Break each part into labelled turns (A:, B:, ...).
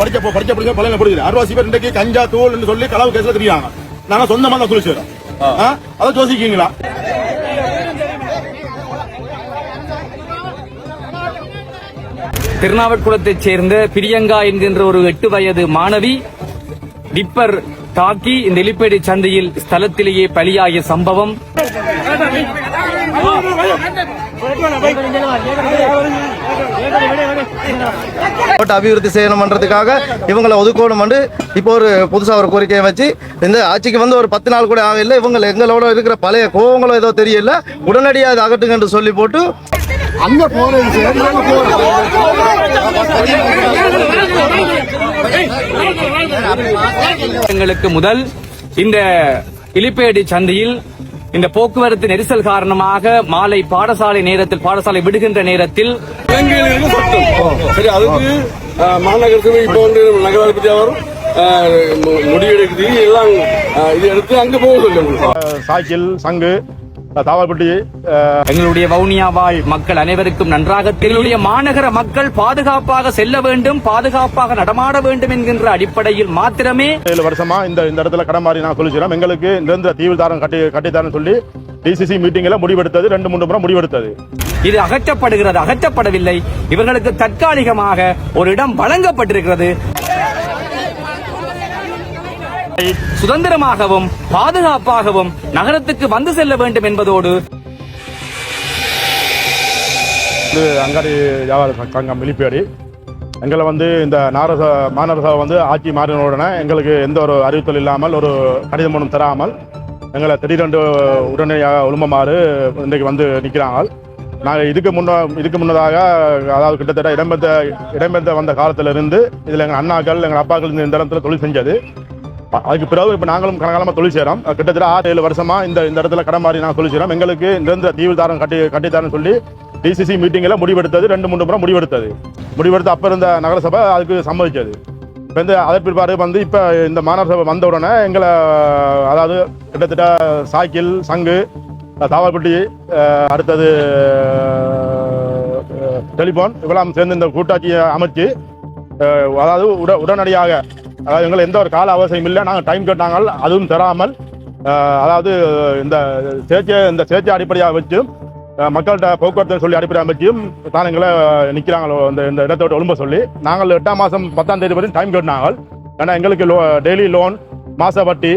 A: படிச்ச படிச்ச படிச்ச பலனை புரியுது அறுவாசி பேர் இன்றைக்கு கஞ்சா தூள் சொல்லி களவு கேஸ்ல தெரியாங்க நாங்க சொந்தமா தான் குளிச்சு அதை யோசிக்கீங்களா
B: திருநாவட்குளத்தைச் சேர்ந்த பிரியங்கா என்கின்ற ஒரு எட்டு வயது மாணவி டிப்பர் தாக்கி இந்த எலிப்பேடி சந்தையில் ஸ்தலத்திலேயே பலியாகிய சம்பவம்.
C: மாவட்ட அபிவிருத்தி செய்யணும்ன்றதுக்காக இவங்களை ஒதுக்கணும்னு இப்போ ஒரு புதுசா ஒரு கோரிக்கையை வச்சு இந்த ஆட்சிக்கு வந்து ஒரு பத்து நாள் கூட ஆகல இவங்க எங்களோட இருக்கிற பழைய கோவங்களோ ஏதோ தெரியல. உடனடியாக அதை அகட்டுங்க என்று சொல்லி போட்டு
A: அங்க போறது
B: எங்களுக்கு முதல் இந்த இலிப்பேடி சந்தையில் இந்த போக்குவரத்து நெரிசல் காரணமாக மாலை பாடசாலை நேரத்தில் பாடசாலை விடுகின்ற நேரத்தில்
D: சரி அதுக்கு மாநகர சபை இப்போ வந்து நகராதிபதி மு- முடிவெடுக்குது. எல்லாம் இது எடுத்து அங்க போக சொல்லுங்க
A: சாய்க்கில் சங்கு. தாவல்பட்டி
B: எங்களுடைய வவுனியா வாழ் மக்கள் அனைவருக்கும் நன்றாக எங்களுடைய மாநகர மக்கள் பாதுகாப்பாக செல்ல வேண்டும் பாதுகாப்பாக நடமாட வேண்டும் என்கின்ற அடிப்படையில் மாத்திரமே
A: ஏழு வருஷமா இந்த இந்த இடத்துல கடன் மாறி நான் சொல்லிக்கிறோம் எங்களுக்கு நிரந்தர தீவிரதாரம் கட்டி கட்டித்தாரன்னு சொல்லி டிசிசி மீட்டிங்ல முடிவெடுத்தது. ரெண்டு மூணு முறை முடிவெடுத்தது.
B: இது அகற்றப்படுகிறது அகற்றப்படவில்லை. இவர்களுக்கு தற்காலிகமாக ஒரு இடம் வழங்கப்பட்டிருக்கிறது. சுதந்திரமாகவும் பாதுகாப்பாகவும் நகரத்துக்கு வந்து செல்ல வேண்டும் என்பதோடு
A: இது அங்காடி வியாபார சங்கம் வெளிப்பேடி எங்களை வந்து இந்த நாரச மாநகர வந்து ஆட்சி மாறின உடனே எங்களுக்கு எந்த ஒரு அறிவித்தல் இல்லாமல் ஒரு கடிதம் ஒன்றும் தராமல் எங்களை திடீரென்று உடனடியாக உளுமமாறு இன்றைக்கு வந்து நிற்கிறாங்க நாங்கள் இதுக்கு முன்ன இதுக்கு முன்னதாக அதாவது கிட்டத்தட்ட இடம்பெற்ற இடம்பெற்ற வந்த காலத்திலிருந்து இதில் எங்கள் அண்ணாக்கள் எங்கள் அப்பாக்கள் இந்த இடத்துல தொழில் செஞ்சது. அதுக்கு பிறகு இப்போ நாங்களும் கனகாலமாக தொழில் செய்கிறோம் கிட்டத்தட்ட ஆறு ஏழு வருஷமாக இந்த இந்த இடத்துல கடன் மாறி நாங்கள் தொழில் செய்கிறோம் எங்களுக்கு நிரந்தர தீவிரதாரம் கட்டி கட்டித்தாரன்னு சொல்லி டிசிசி மீட்டிங்கில் முடிவெடுத்தது. ரெண்டு மூணு முறை முடிவெடுத்தது. முடிவெடுத்து அப்போ இருந்த நகரசபை அதுக்கு சம்மதிச்சது. இப்போ இந்த அதற்கு பிற்பாடு வந்து இப்போ இந்த மாநகர சபை வந்த உடனே எங்களை அதாவது கிட்டத்தட்ட சாய்க்கில் சங்கு தாவல்பட்டி அடுத்தது டெலிஃபோன் இவெல்லாம் சேர்ந்து இந்த கூட்டாட்சியை அமைச்சு அதாவது உட உடனடியாக அதாவது எங்களை எந்த ஒரு கால அவசியம் இல்லை. நாங்கள் டைம் கேட்டாங்கள் அதுவும் தராமல் அதாவது இந்த சேர்ச்சை இந்த சேர்ச்சை அடிப்படையாக வச்சும் மக்கள்கிட்ட போக்குவரத்து சொல்லி அடிப்படையாக வச்சும் தான் எங்களை நிற்கிறாங்களோ இந்த இந்த இடத்த விட்டு ஒழும்ப சொல்லி நாங்கள் எட்டாம் மாதம் பத்தாம் தேதி வரையும் டைம் கேட்டாங்க ஏன்னா எங்களுக்கு லோ டெய்லி லோன் மாச வட்டி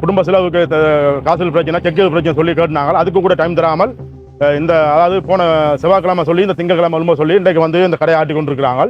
A: குடும்ப செலவுக்கு த- காசு பிரச்சனை செக்கில் பிரச்சனை சொல்லி கேட்டாங்க அதுக்கு கூட டைம் தராமல் இந்த அதாவது போன செவ்வாய்க்கிழமை சொல்லி இந்த திங்கட்கிழமை ஒழும்ப சொல்லி இன்றைக்கு வந்து இந்த கடையை ஆட்டி கொண்டிருக்கிறாங்க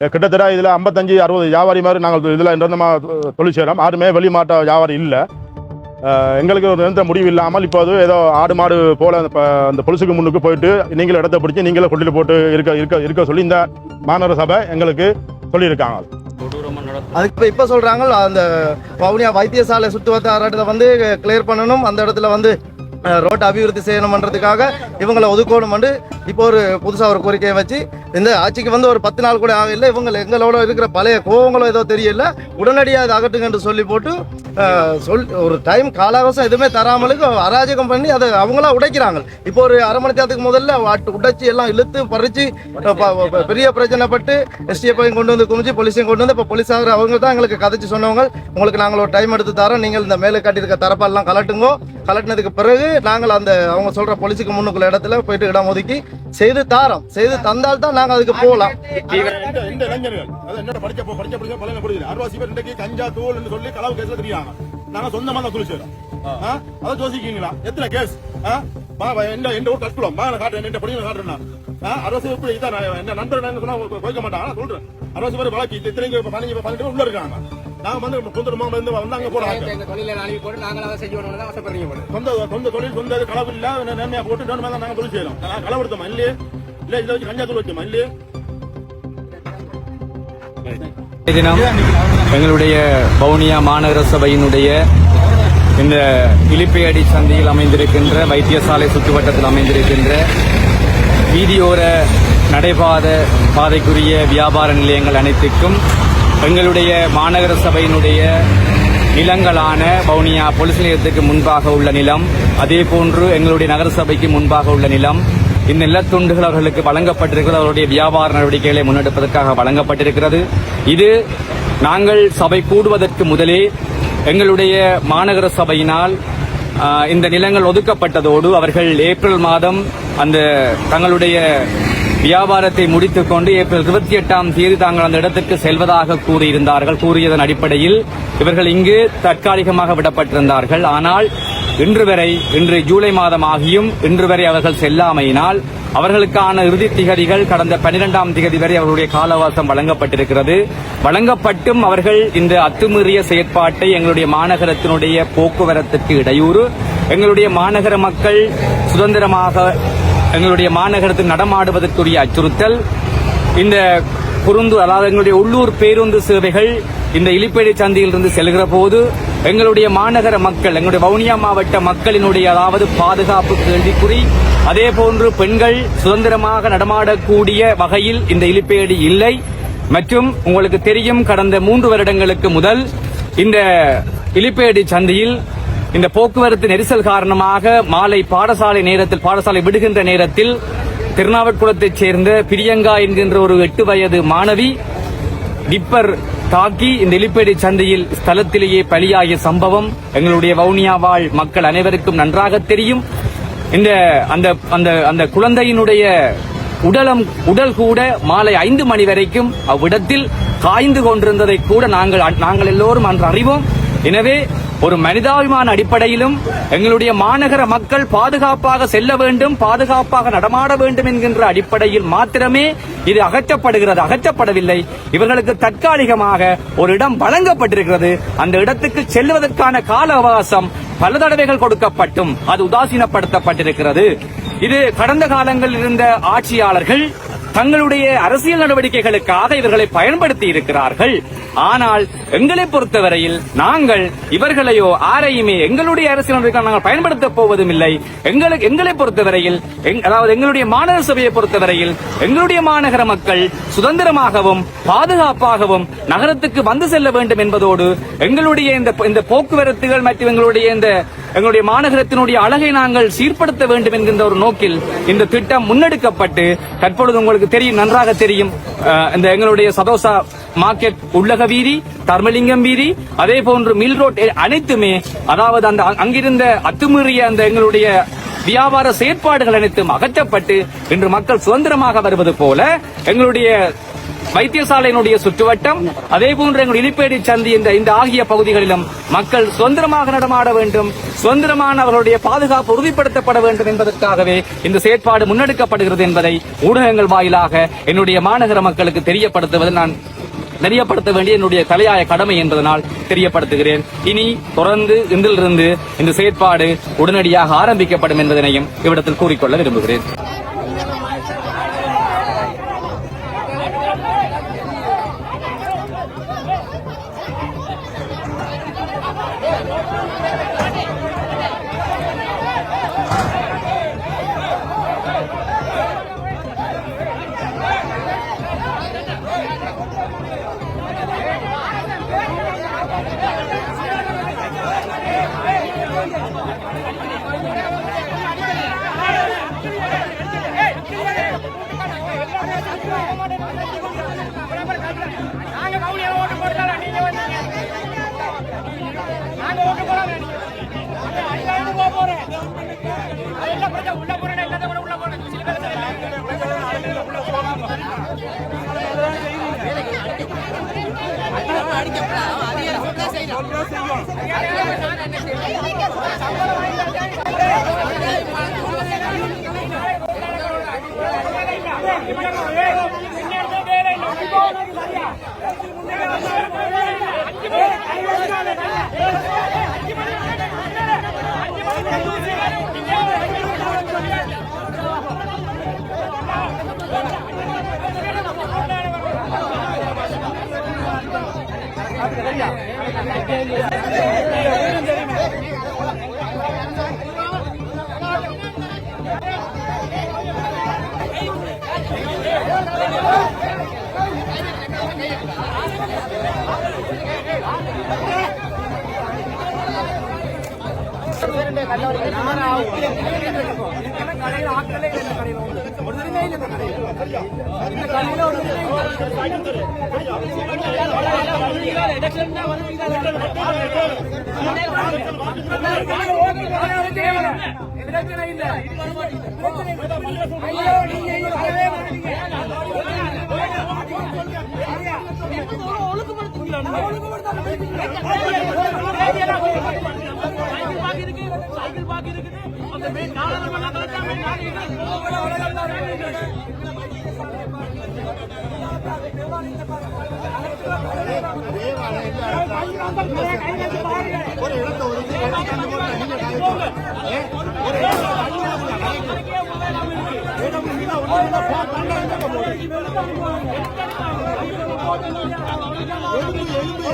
A: கிட்டத்தட்ட இதில் ஐம்பத்தஞ்சு அறுபது வியாபாரி மாதிரி நாங்கள் இதில் நிரந்தரமாக தொழில் செய்கிறோம் யாருமே வெளிமாட்ட வியாபாரி இல்லை. எங்களுக்கு ஒரு நிரந்தர முடிவு இல்லாமல் இப்போ அது ஏதோ ஆடு மாடு போல் அந்த அந்த பொலிசுக்கு முன்னுக்கு போயிட்டு நீங்களும் இடத்த பிடிச்சி நீங்களே கொட்டிட்டு போட்டு இருக்க இருக்க இருக்க சொல்லி இந்த மாநகர சபை எங்களுக்கு சொல்லியிருக்காங்க.
C: அதுக்கு இப்போ இப்போ சொல்கிறாங்க அந்த வவுனியா வைத்தியசாலை சுற்றுவட்டாரத்தை வந்து கிளியர் பண்ணணும். அந்த இடத்துல வந்து ரோட்டை அபிவிருத்தி செய்யணும்ன்றதுக்காக இவங்களை ஒதுக்கணும்னு இப்போ ஒரு புதுசாக ஒரு கோரிக்கையை வச்சு இந்த ஆட்சிக்கு வந்து ஒரு பத்து நாள் கூட ஆகல இவங்க எங்களோட இருக்கிற பழைய கோவங்களோ ஏதோ தெரியல. உடனடியாக அதை அகட்டுங்கன்னு சொல்லி போட்டு சொல் ஒரு டைம் காலாவசம் எதுவுமே தராமலுக்கு அராஜகம் பண்ணி அதை அவங்களா உடைக்கிறாங்க. இப்போ ஒரு அரை மணி நேரத்துக்கு முதல்ல உடைச்சி எல்லாம் இழுத்து பறிச்சு பெரிய பிரச்சனைப்பட்டு எஸ்டிஎஃப்ஐயும் கொண்டு வந்து குமிச்சு போலீஸையும் கொண்டு வந்து இப்போ போலீஸாக அவங்க தான் எங்களுக்கு கதைச்சு சொன்னவங்க. உங்களுக்கு நாங்கள் ஒரு டைம் எடுத்து தரோம். நீங்கள் இந்த மேலே கட்டியிருக்க தரப்பெல்லாம் கலட்டுங்கோ. கலட்டினதுக்கு பிறகு நாங்கள் அந்த அவங்க சொல்ற போலீஸுக்கு முன்னுக்குள்ள இடத்துல போயிட்டு இடம் ஒதுக்கி செய்து தாரோம் செய்து தந்தால் தான் நாங்கள் அதுக்கு போகலாம்
A: இந்த இந்த இளைஞர்கள் அதாவது என்னோட பேர் கஞ்சா தூள் சொல்லி களவு கேஸ்ல தெரியாங்க நாங்க சொந்தமா தான் தொழில் செய்றோம் அதை யோசிக்கீங்களா எத்தனை கேஸ் ஆ? வா, வா, என்ன எந்த ஊர் கட்டுக்கலாம் வா, நான் காட்டுறேன் என்ன படிக்க காட்டுறேன் அறுவாசி எப்படி இதான் என்ன நண்பர் என்ன சொன்னா போய்க்க மாட்டாங்க சொல்றேன் அரசு பேர் வழக்கு இது இத்தனை இப்ப பதினஞ்சு பதினெட்டு உள்ள இருக்காங்க நாங்க வந்து குந்தரமா வந்து வந்து அங்க போறாங்க.
E: இந்த தொழில நாளைக்கு போட்டு நாங்கள் அதை செய்யணும்னு தான் ஆசைப்படுறீங்க போல.
A: சொந்த சொந்த தொழில் சொந்த களவு இல்ல நேர்மையா போட்டு நேர்மையா தான் நாங்க தொழில் செய்யறோம். நான் களவு எடுத்தோமா இல்லையே? இல்ல இதுல வச்சு கஞ்சா தூள் வச்சோமா இல்லையே?
B: தினம் எங்களுடைய வவுனியா மாநகர சபையினுடைய இந்த இலிப்பையடி சந்தையில் அமைந்திருக்கின்ற வைத்தியசாலை சுற்றுவட்டத்தில் அமைந்திருக்கின்ற வீதியோர நடைபாத பாதைக்குரிய வியாபார நிலையங்கள் அனைத்துக்கும் எங்களுடைய மாநகர சபையினுடைய நிலங்களான வவுனியா பொலிஸ் நிலையத்துக்கு முன்பாக உள்ள நிலம் அதே போன்று எங்களுடைய நகர சபைக்கு முன்பாக உள்ள நிலம் இந்த நிலத்துண்டுகள் அவர்களுக்கு வழங்கப்பட்டிருக்கிறது. அவருடைய வியாபார நடவடிக்கைகளை முன்னெடுப்பதற்காக வழங்கப்பட்டிருக்கிறது. இது நாங்கள் சபை கூடுவதற்கு முதலே எங்களுடைய மாநகர சபையினால் இந்த நிலங்கள் ஒதுக்கப்பட்டதோடு அவர்கள் ஏப்ரல் மாதம் அந்த தங்களுடைய வியாபாரத்தை முடித்துக் கொண்டு ஏப்ரல் இருபத்தி எட்டாம் தேதி தாங்கள் அந்த இடத்திற்கு செல்வதாக கூறியிருந்தார்கள். கூறியதன் அடிப்படையில் இவர்கள் இங்கு தற்காலிகமாக விடப்பட்டிருந்தார்கள். ஆனால் இன்று வரை இன்று ஜூலை மாதம் ஆகியும் இன்று வரை அவர்கள் செல்லாமையினால் அவர்களுக்கான இறுதி திகதிகள் கடந்த பனிரெண்டாம் திகதி வரை அவர்களுடைய காலவாசம் வழங்கப்பட்டிருக்கிறது. வழங்கப்பட்டும் அவர்கள் இந்த அத்துமீறிய செயற்பாட்டை எங்களுடைய மாநகரத்தினுடைய போக்குவரத்துக்கு இடையூறு எங்களுடைய மாநகர மக்கள் சுதந்திரமாக எங்களுடைய மாநகரத்தில் நடமாடுவதற்குரிய அச்சுறுத்தல் இந்த குறுந்து அதாவது எங்களுடைய உள்ளூர் பேருந்து சேவைகள் இந்த இலிப்பேடை சந்தையிலிருந்து செல்கிற போது எங்களுடைய மாநகர மக்கள் எங்களுடைய வவுனியா மாவட்ட மக்களினுடைய அதாவது பாதுகாப்பு கேள்விக்குறி அதே போன்று பெண்கள் சுதந்திரமாக நடமாடக்கூடிய வகையில் இந்த இலிப்பேடு இல்லை. மற்றும் உங்களுக்கு தெரியும் கடந்த மூன்று வருடங்களுக்கு முதல் இந்த இலிப்பேடு சந்தையில் இந்த போக்குவரத்து நெரிசல் காரணமாக மாலை பாடசாலை நேரத்தில் பாடசாலை விடுகின்ற நேரத்தில் திருநாவட்குளத்தைச் சேர்ந்த பிரியங்கா என்கின்ற ஒரு எட்டு வயது மாணவி டிப்பர் தாக்கி இந்த இலிப்பேடி சந்தையில் ஸ்தலத்திலேயே பலியாகிய சம்பவம் எங்களுடைய வவுனியா வாழ் மக்கள் அனைவருக்கும் நன்றாக தெரியும். இந்த அந்த அந்த அந்த குழந்தையினுடைய உடலம் உடல் கூட மாலை ஐந்து மணி வரைக்கும் அவ்விடத்தில் காய்ந்து கொண்டிருந்ததை கூட நாங்கள் நாங்கள் எல்லோரும் அன்று அறிவோம். எனவே ஒரு மனிதாபிமான அடிப்படையிலும் எங்களுடைய மாநகர மக்கள் பாதுகாப்பாக செல்ல வேண்டும் பாதுகாப்பாக நடமாட வேண்டும் என்கின்ற அடிப்படையில் மாத்திரமே இது அகற்றப்படுகிறது அகற்றப்படவில்லை. இவர்களுக்கு தற்காலிகமாக ஒரு இடம் வழங்கப்பட்டிருக்கிறது. அந்த இடத்துக்கு செல்வதற்கான கால அவகாசம் பல தடவைகள் கொடுக்கப்பட்டும் அது உதாசீனப்படுத்தப்பட்டிருக்கிறது. இது கடந்த காலங்களில் இருந்த ஆட்சியாளர்கள் தங்களுடைய அரசியல் நடவடிக்கைகளுக்காக இவர்களை பயன்படுத்தி இருக்கிறார்கள். ஆனால் எங்களை பொறுத்தவரையில் நாங்கள் இவர்களையோ ஆரையுமே எங்களுடைய அரசியல் நடவடிக்கை நாங்கள் பயன்படுத்தப் போவதும் இல்லை எங்களுக்கு எங்களை பொறுத்தவரையில் எங்- அதாவது எங்களுடைய மாநகர சபையை பொறுத்தவரையில் எங்களுடைய மாநகர மக்கள் சுதந்திரமாகவும் பாதுகாப்பாகவும் நகரத்துக்கு வந்து செல்ல வேண்டும் என்பதோடு எங்களுடைய இந்த இந்த போக்குவரத்துகள் மற்றும் எங்களுடைய இந்த எங்களுடைய மாநகரத்தினுடைய அழகை நாங்கள் சீர்படுத்த வேண்டும் என்கின்ற ஒரு நோக்கில் இந்த திட்டம் முன்னெடுக்கப்பட்டு தற்பொழுது உங்களுக்கு தெரியும் நன்றாக தெரியும். இந்த எங்களுடைய சதோசா மார்க்கெட் உள்ளக வீதி தர்மலிங்கம் வீதி அதே போன்று மில் ரோட் அனைத்துமே அதாவது அந்த அங்கிருந்த அத்துமீறிய அந்த எங்களுடைய வியாபார செயற்பாடுகள் அனைத்தும் அகற்றப்பட்டு இன்று மக்கள் சுதந்திரமாக வருவது போல எங்களுடைய வைத்தியசாலையினுடைய சுற்றுவட்டம் அதே போன்று எங்கள் இலிப்பேடி சந்தி இந்த இந்த ஆகிய பகுதிகளிலும் மக்கள் சுதந்திரமாக நடமாட வேண்டும் சுதந்திரமான அவர்களுடைய பாதுகாப்பு உறுதிப்படுத்தப்பட வேண்டும் என்பதற்காகவே இந்த செயற்பாடு முன்னெடுக்கப்படுகிறது என்பதை ஊடகங்கள் வாயிலாக என்னுடைய மாநகர மக்களுக்கு தெரியப்படுத்துவது நான் தெரியப்படுத்த வேண்டிய என்னுடைய தலையாய கடமை என்பதனால் தெரியப்படுத்துகிறேன். இனி தொடர்ந்து இன்றிலிருந்து இந்த செயற்பாடு உடனடியாக ஆரம்பிக்கப்படும் என்பதனையும் இவ்விடத்தில் கூறிக்கொள்ள விரும்புகிறேன்.
E: Yeah. கல்லூரி கடையில் ஆட்களே இல்லை இந்த கடையில். ஒரு தடவை இல்லை இந்த கடையில். இந்த கடையில் ஒரு பிரச்சனை இல்லை. ஐயோ நீங்க இங்க வரவே மாட்டீங்க
D: அது இலங்கையில் இருக்க. ஒரு இடத்தை எழுந்து எழுந்து எழுந்து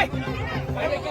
D: Hey! Hey!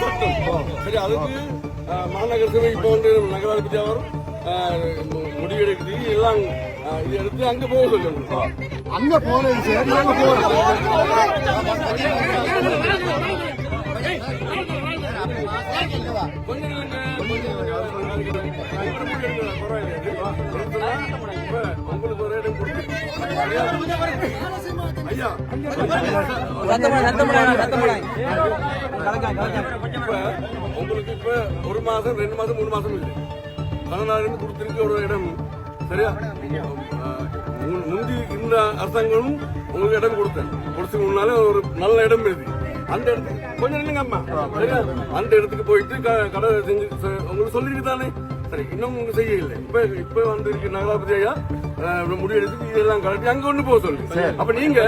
D: சட்டம் சரி அதுக்கு மாநகர சபை இப்போ வந்து நகராதிபதி அவரும் எல்லாம் இது எடுத்து அங்க போக சொல்லணும்
A: அங்க போனது சரி அங்க போறது
D: உங்களுக்கு ஒரு இடம் இப்ப உங்களுக்கு இப்ப ஒரு மாசம் ரெண்டு மாசம் மூணு மாசம் இல்லை பதினாறு கொடுத்திருக்க ஒரு இடம். சரியா? இந்த அரசாங்கமும் உங்களுக்கு இடம் கொடுத்தேன். கொடுத்து முன்னாலே ஒரு நல்ல இடம் இருக்கு அந்த இடத்துக்கு கொஞ்சம் இல்லைங்க அம்மா. அந்த இடத்துக்கு போயிட்டு கடை செஞ்சு உங்களுக்கு சொல்லிருக்கு தானே? சரி இன்னும் உங்களுக்கு செய்ய இல்லை இப்ப இப்ப வந்து இருக்கு நகராபதி ஐயா. முடிவெடுத்து இதெல்லாம் கலட்டி அங்க ஒண்ணு போக சொல்லு. அப்ப நீங்க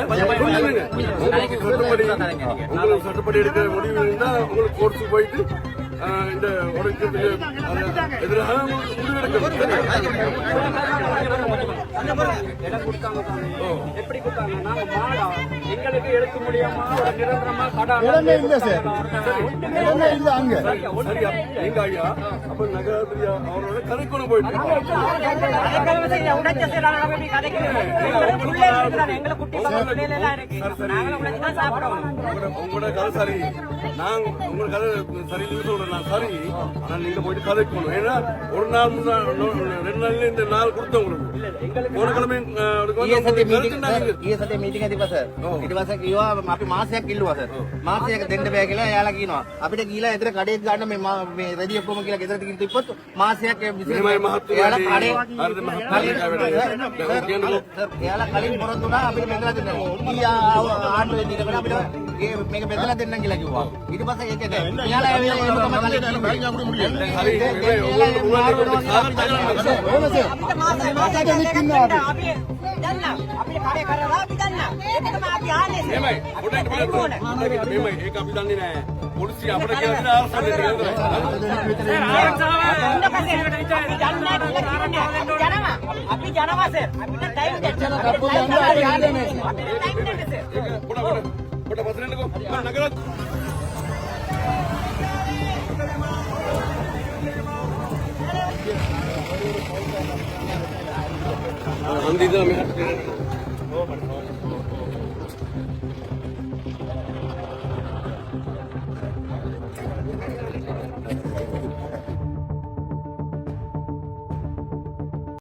D: உங்களுக்கு சட்டப்படி உங்களுக்கு சட்டப்படி எடுக்கிற முடிவு இருந்தா உங்களுக்கு கோர்ட்டுக்கு போயிட்டு இந்த உடைக்கிறதுக்கு எதிராக முடிவெடுக்கணும்
B: இடம் கொடுத்தாங்க எப்படி கொடுத்தாங்க? நாங்க மாடா. எங்களுக்கு எடுக்க முடியாம ஒரு நிரந்தரமா கடை
A: இடமே இல்ல சார். இடமே இல்ல. அங்க.
D: சரியா எங்க ஐயா அப்ப நகராத்திரி அவரோட கதைக்குள்ள போயிட்டு உங்களோட- கதை சரி. நான் உங்களோட கதை சரி நீங்க சொல்றேன். நான் சரி. ஆனா நீங்க போயிட்டு கதைக்கணும். ஏன்னா ஒரு நாள் முன்னா ரெண்டு நாள்ல இந்த நாள் கொடுத்தேன்
F: ඊයේ
D: සතේ
F: මීටින් ඇතිව සර්. ඊට පස්සේ කිව්වා අපි මාසයක් ඉල්ලුවා සර්. මාසයක් දෙන්න බෑ කියලා එයාලා කියනවා. අපිට ගිහිලා එතන කඩේට ගන්න මේ මේ රෙදි ඔක්කොම කියලා ගෙදරට ගිහින් තිබ්බොත් මාසයක්
D: මෙහෙමයි මහත්තුයා.
F: එයාලා කඩේ
D: හරිද
F: මහත්තුයා. එයාලා කලින් පොරොන්දු වුණා අපිට මෙතන දෙන්න. ඊයා ආණ්ඩුවේ දීලා අපිට මේක බෙදලා දෙන්න කියලා කිව්වා. ඊට පස්සේ ඒක එයාලා එයාලා තමයි
D: පොලිසිය අපිට
E: ජනවා අපිට ටයිම් දෙන්න අපිට ටයිම් දෙන්න
D: ಬಟ್ ಮೊದಲನಿಗೂ ನಗರ ಬಂದಿದ್ದು